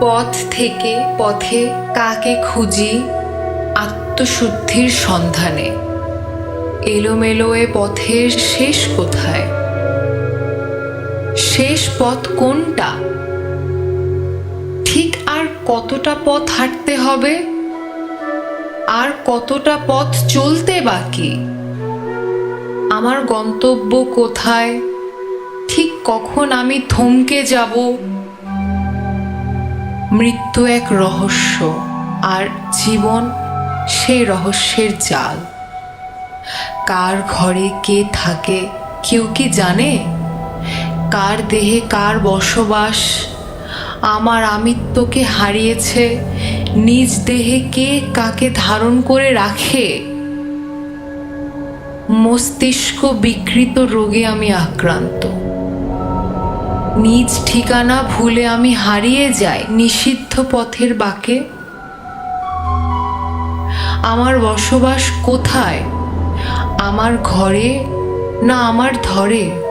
পথ থেকে পথে কাকে খুঁজি? আত্মশুদ্ধির সন্ধানে। এলোমেলো এ পথের শেষ কোথায়? শেষ পথ কোনটা? ঠিক আর কতটা পথ হাঁটতে হবে? আর কতটা পথ চলতে বাকি? আমার গন্তব্য কোথায়? ঠিক কখন আমি থমকে যাব? মৃত্যু এক রহস্য আর জীবন সেই রহস্যের জাল। কার ঘরে কে থাকে কেউ কি জানে? কার দেহে কার বসবাস? আমার আমিত্বকে হারিয়েছে নিজ দেহে কে কাকে ধারণ করে রাখে? মস্তিষ্ক বিকৃত রোগে আমি আক্রান্ত। নিজ ঠিকানা ভুলে আমি হারিয়ে যাই নিষিদ্ধ পথের বাকে। আমার বসবাস কোথায়? আমার ঘরে না আমার ধরে?